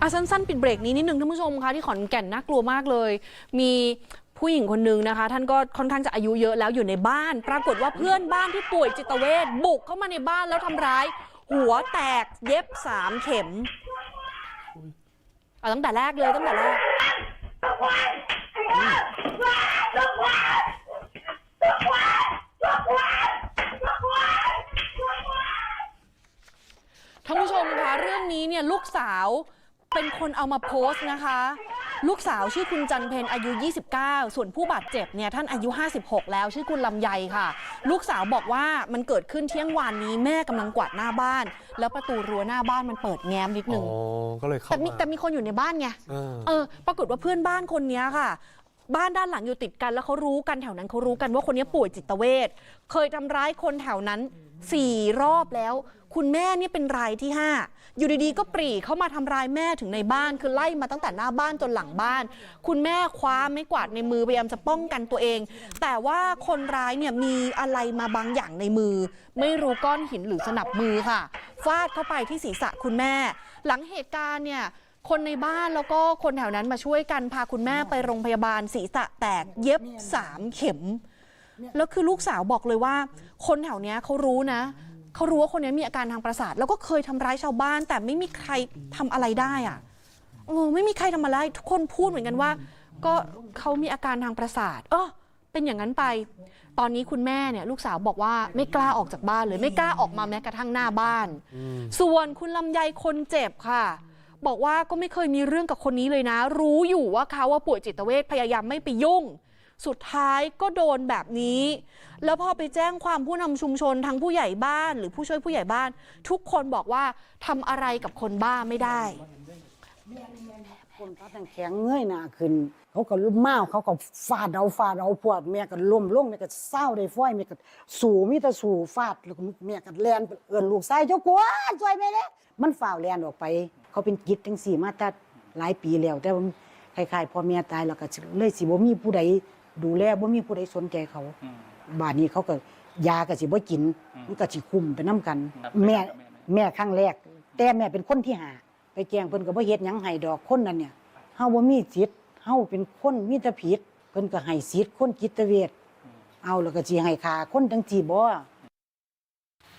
อะสั้นๆ ปิดเบรกนี้นิดนึงท่านผู้ชมคะที่ขอนแก่นน่ากลัวมากเลย มีผู้หญิงคนนึงนะคะ ท่านก็ค่อนข้างจะอายุเยอะแล้วอยู่ในบ้าน ปรากฏว่าเพื่อนบ้านที่ป่วยจิตเวชบุกเข้ามาในบ้านแล้วทำร้าย หัวแตกเย็บสามเข็มเอาตั้งแต่แรกเลยตั้งแต่แรก ท่านผู้ชมคะเรื่องนี้เนี่ยลูกสาว เป็นคนเอามาโพสต์นะคะ ลูกสาวชื่อคุณจันเพนอายุ 29 ส่วนผู้บาดเจ็บเนี่ยท่านอายุ 56 แล้วชื่อคุณลำไยค่ะ ลูกสาวบอกว่ามันเกิดขึ้นเที่ยงวานนี้แม่กำลังกวาดหน้าบ้าน แล้วประตูรั้วหน้าบ้านมันเปิดแง้มนิดอ๋นึองก็เลยเข้าแต่มีมา แต่มีคนอยู่ในบ้านไง เออ เออ ปรากฏว่าเพื่อนบ้านคนเนี้ยค่ะ บ้านด้านหลังอยู่ติดกันแล้วเขารู้กันแถวนั้นเขารู้กันว่าคนนี้ป่วยจิตเวชเคยทำร้ายคนแถวนั้นสี่รอบแล้ว คุณแม่เนี่ยเป็นรายที่ห้าอยู่ดีๆ ก็ปรีเข้ามาทำร้ายแม่ถึงในบ้านคือไล่มาตั้งแต่หน้าบ้านจนหลังบ้าน คุณแม่คว้าไม้กวาดในมือพยายามจะป้องกันตัวเอง แต่ว่าคนร้ายเนี่ยมีอะไรมาบางอย่างในมือ ไม่รู้ก้อนหินหรือสนับมือค่ะฟาดเข้าไปที่ศีรษะคุณแม่ หลังเหตุการณ์เนี่ย คนในบ้านแล้วก็คนแถวนั้นมาช่วยกันพาคุณแม่ไปโรงพยาบาลศีรษะแตกเย็บสามเข็ม แล้วคือลูกสาวบอกเลยว่า คนแถวเนี้ยเขารู้นะเขารู้ว่าคนนี้มีอาการทางประสาท แล้วก็เคยทำร้ายชาวบ้าน แต่ไม่มีใครทำอะไรได้อะเออไม่มีใครทำอะไรทุกคนพูดเหมือนกันว่า ก็เขามีอาการทางประสาท เออเป็นอย่างนั้นไป ตอนนี้คุณแม่เนี่ยลูกสาวบอกว่าไม่กล้าออกจากบ้านเลย ไม่กล้าออกมาแม้กระทั่งหน้าบ้าน ส่วนคุณลำไยคนเจ็บค่ะ บอกว่าก็ไม่เคยมีเรื่องกับคนนี้เลยนะ รู้อยู่ว่าเขาว่าป่วยจิตเวชพยายามไม่ไปยุ่ง สุดท้ายก็โดนแบบนี้ แล้วพอไปแจ้งความผู้นำชุมชนทั้งผู้ใหญ่บ้าน หรือผู้ช่วยผู้ใหญ่บ้าน ทุกคนบอกว่าทำอะไรกับคนบ้าไม่ได้คนเขาตั้งแข็งเงยหนาขึ้น เขาก็ลุมมาเขาก็ฟาดเอาฟาดเอาพวดแม่ก็ล้มลงแม่ก็เศร้าได้ฟ้อยแม่ก็สู่มีแต่สู่ฟาดแล้วก็แม่ก็แลนเอิ้นลูกชายเจ้ากวนช่วยแม่เด้มันฝ่าวแลนออกไป เขาเป็นกิจจังซี่มาแต่หลายปีแล้ว แต่ว่าคล้ายๆพอแม่ตายแล้วก็เลยสิบ่มีผู้ใดดูแลบ่มีผู้ใดสนใจเขาบาดนี้เขาก็ยาก็สิบ่กินมันก็สิคุมไปนํกัน ครับแม่ครับแม่แม่ครั้งแรก แต่แม่เป็นคนที่หา ไปแจ้งเพิ่นก็บ่เฮ็ดหยังให้ดอกคนนั้นเนี่ยเฮาบ่มีสิทธิ์เฮาเป็นคนมีแต่ผิดเพิ่นก็ให้สิทธิ์คนจิตเวช เอาแล้วก็สิให้ค่าคนจังซี่บ่